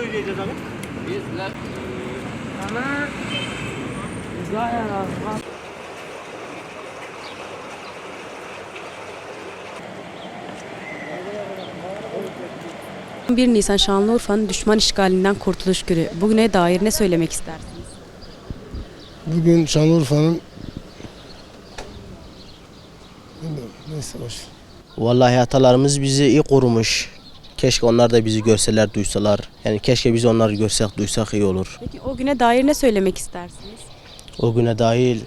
söyleyeceğiz abi? Biz 1 Nisan Şanlıurfa'nın düşman işgalinden kurtuluş günü. Bugüne dair ne söylemek istersiniz? Bugün Şanlıurfa'nın neyse boş. Vallahi atalarımız bizi iyi korumuş. Keşke onlar da bizi görseler, duysalar. Yani keşke biz onları görsek, duysak iyi olur. Peki o güne dair ne söylemek istersiniz? O güne dahil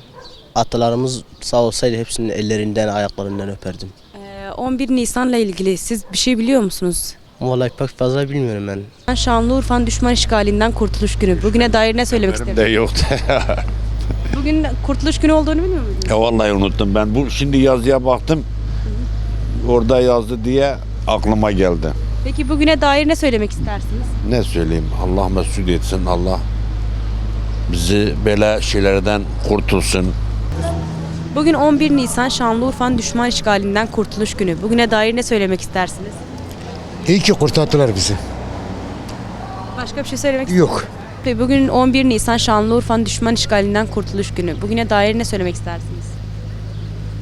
atalarımız sağ olsaydı hepsinin ellerinden, ayaklarından öperdim. Ee, 11 Nisan'la ilgili siz bir şey biliyor musunuz? Vallahi pek fazla bilmiyorum ben. Şanlıurfa'nın düşman işgalinden kurtuluş günü. Bugüne dair ne söylemek Benim de istersiniz? yoktu. Bugün kurtuluş günü olduğunu bilmiyor muydunuz? ya vallahi unuttum ben. Bu şimdi yazıya baktım. Orada yazdı diye aklıma geldi. Peki bugüne dair ne söylemek istersiniz? Ne söyleyeyim? Allah mesut etsin. Allah bizi böyle şeylerden kurtulsun. Bugün 11 Nisan Şanlıurfa'nın düşman işgalinden kurtuluş günü. Bugüne dair ne söylemek istersiniz? İyi ki kurtardılar bizi. Başka bir şey söylemek Yok. Ve Bugün 11 Nisan Şanlıurfa'nın düşman işgalinden kurtuluş günü. Bugüne dair ne söylemek istersiniz?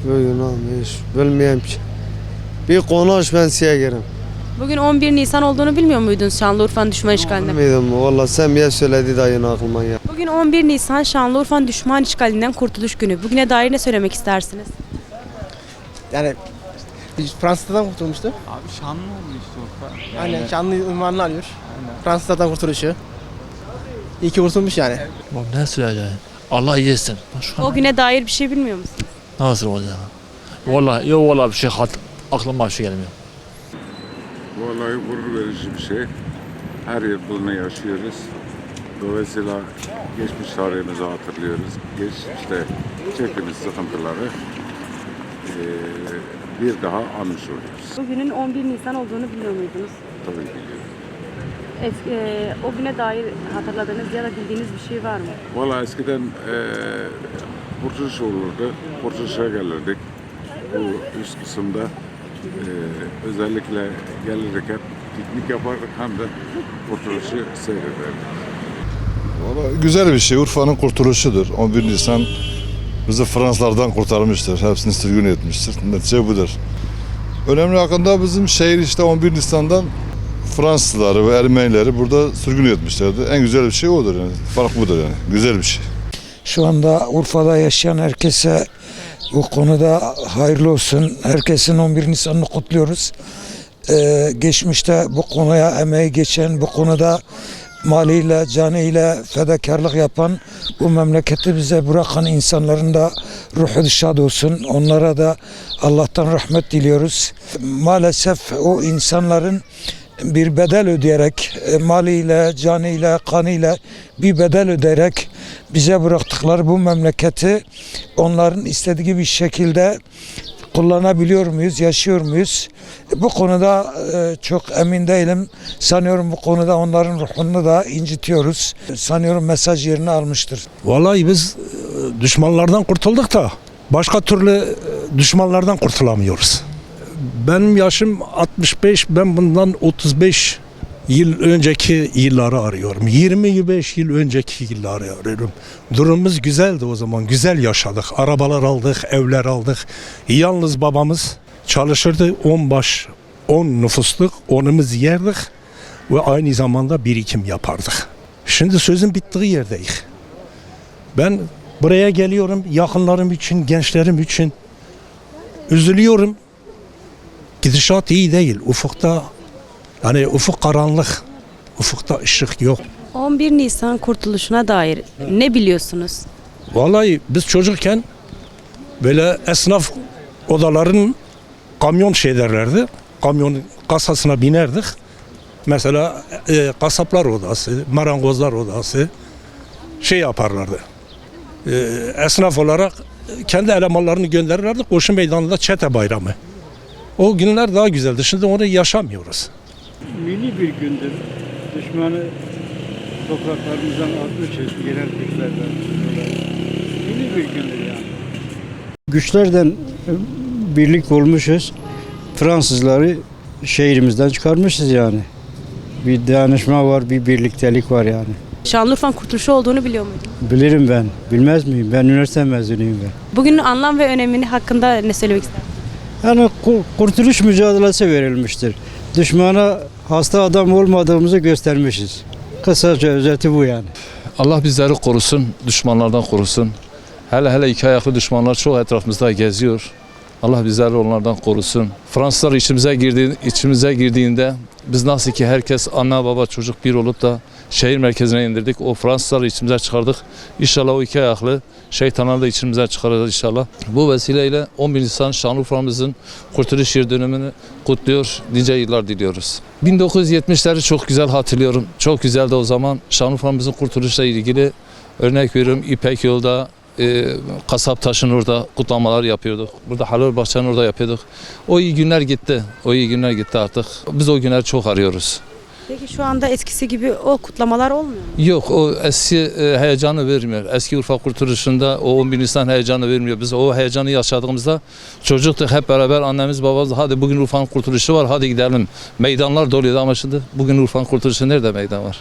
Bugün hiç bilmiyorum ki. Bir konuş ben size gelin. Bugün 11 Nisan olduğunu bilmiyor muydunuz Şanlıurfa'nın düşman işgalinden? Bilmiyordum valla sen bir söyledi de yine aklıma geldi. Bugün 11 Nisan Şanlıurfa'nın düşman işgalinden kurtuluş günü. Bugüne dair ne söylemek istersiniz? Yani biz Fransa'dan kurtulmuştu. Abi şanlı oldu işte orta. Aynen şanlı ünvanını alıyor. Fransa'dan kurtuluşu. İyi ki kurtulmuş yani. Oğlum ne söyleyeceğim? Allah iyisin. Başka O güne dair bir şey bilmiyor musunuz? nasıl olacak? Vallahi yok vallahi bir şey hat, aklıma bir şey gelmiyor. Vallahi gurur verici bir şey. Her yıl bunu yaşıyoruz. Dolayısıyla geçmiş tarihimizi hatırlıyoruz. Geçmişte çektiğimiz sıkıntıları eee, bir daha anmış oluyoruz. Bugünün 11 Nisan olduğunu biliyor muydunuz? Tabii biliyorum. Eski, e, o güne dair hatırladığınız ya da bildiğiniz bir şey var mı? Vallahi eskiden eee kurtuluş olurdu. Kurtuluşa gelirdik. Bu üst kısımda eee, özellikle gelirdik hep piknik yapardık hem de kurtuluşu seyrederdik. Valla güzel bir şey. Urfa'nın kurtuluşudur. 11 Nisan bizi Fransızlardan kurtarmıştır. Hepsini sürgün etmiştir. Netice budur. Önemli hakkında bizim şehir işte 11 Nisan'dan Fransızları ve Ermenileri burada sürgün etmişlerdi. En güzel bir şey odur yani. Fark budur yani. Güzel bir şey. Şu anda Urfa'da yaşayan herkese bu konuda hayırlı olsun. Herkesin 11 Nisan'ını kutluyoruz. Ee, geçmişte bu konuya emeği geçen, bu konuda maliyle, canıyla fedakarlık yapan, bu memleketi bize bırakan insanların da ruhu şad olsun. Onlara da Allah'tan rahmet diliyoruz. Maalesef o insanların bir bedel ödeyerek, e, maliyle, canıyla, kanıyla bir bedel ödeyerek bize bıraktıkları bu memleketi onların istediği bir şekilde kullanabiliyor muyuz, yaşıyor muyuz? Bu konuda e, çok emin değilim. Sanıyorum bu konuda onların ruhunu da incitiyoruz. Sanıyorum mesaj yerini almıştır. Vallahi biz e, düşmanlardan kurtulduk da başka türlü e, düşmanlardan kurtulamıyoruz. Benim yaşım 65, ben bundan 35 yıl önceki yılları arıyorum. 25 yıl önceki yılları arıyorum. Durumumuz güzeldi o zaman. Güzel yaşadık. Arabalar aldık, evler aldık. Yalnız babamız çalışırdı. 10 baş, 10 nüfusluk, onumuz yerdik ve aynı zamanda birikim yapardık. Şimdi sözün bittiği yerdeyiz. Ben buraya geliyorum yakınlarım için, gençlerim için. Üzülüyorum. Gidişat iyi değil. Ufukta yani ufuk karanlık. Ufukta ışık yok. 11 Nisan kurtuluşuna dair ne biliyorsunuz? Vallahi biz çocukken böyle esnaf odaların kamyon şey derlerdi. Kamyon kasasına binerdik. Mesela e, kasaplar odası, marangozlar odası şey yaparlardı. E, esnaf olarak kendi elemanlarını gönderirlerdi. Koşu meydanında çete bayramı. O günler daha güzeldi. Şimdi onu yaşamıyoruz. Milli bir gündür. Düşmanı topraklarımızdan atmış yerel güçlerden. Milli bir gündür yani. Güçlerden birlik olmuşuz. Fransızları şehrimizden çıkarmışız yani. Bir dayanışma var, bir birliktelik var yani. Şanlıurfa'nın kurtuluşu olduğunu biliyor muydun? Bilirim ben. Bilmez miyim? Ben üniversite mezunuyum ben. Bugünün anlam ve önemini hakkında ne söylemek istersin? Yani ku- kurtuluş mücadelesi verilmiştir. Düşmana hasta adam olmadığımızı göstermişiz. Kısaca özeti bu yani. Allah bizleri korusun, düşmanlardan korusun. Hele hele iki ayaklı düşmanlar çok etrafımızda geziyor. Allah bizleri onlardan korusun. Fransızlar içimize girdi, içimize girdiğinde biz nasıl ki herkes anne baba çocuk bir olup da şehir merkezine indirdik. O Fransızları içimize çıkardık. İnşallah o iki ayaklı şeytanları da içimize çıkaracağız inşallah. Bu vesileyle 11 Nisan Şanlıurfa'mızın kurtuluş yıl dönümünü kutluyor. Nice yıllar diliyoruz. 1970'leri çok güzel hatırlıyorum. Çok güzeldi o zaman. Şanlıurfa'mızın kurtuluşla ilgili örnek veriyorum İpek yolda e, kasap taşın orada kutlamalar yapıyorduk. Burada Halil Bahçe'nin orada yapıyorduk. O iyi günler gitti. O iyi günler gitti artık. Biz o günleri çok arıyoruz. Peki şu anda eskisi gibi o kutlamalar olmuyor mu? Yok o eski e, heyecanı vermiyor. Eski Urfa Kurtuluşu'nda o 11 Nisan heyecanı vermiyor. Biz o heyecanı yaşadığımızda çocuktuk hep beraber annemiz babamız hadi bugün Urfa'nın kurtuluşu var hadi gidelim. Meydanlar doluydu ama şimdi bugün Urfa'nın kurtuluşu nerede meydan var?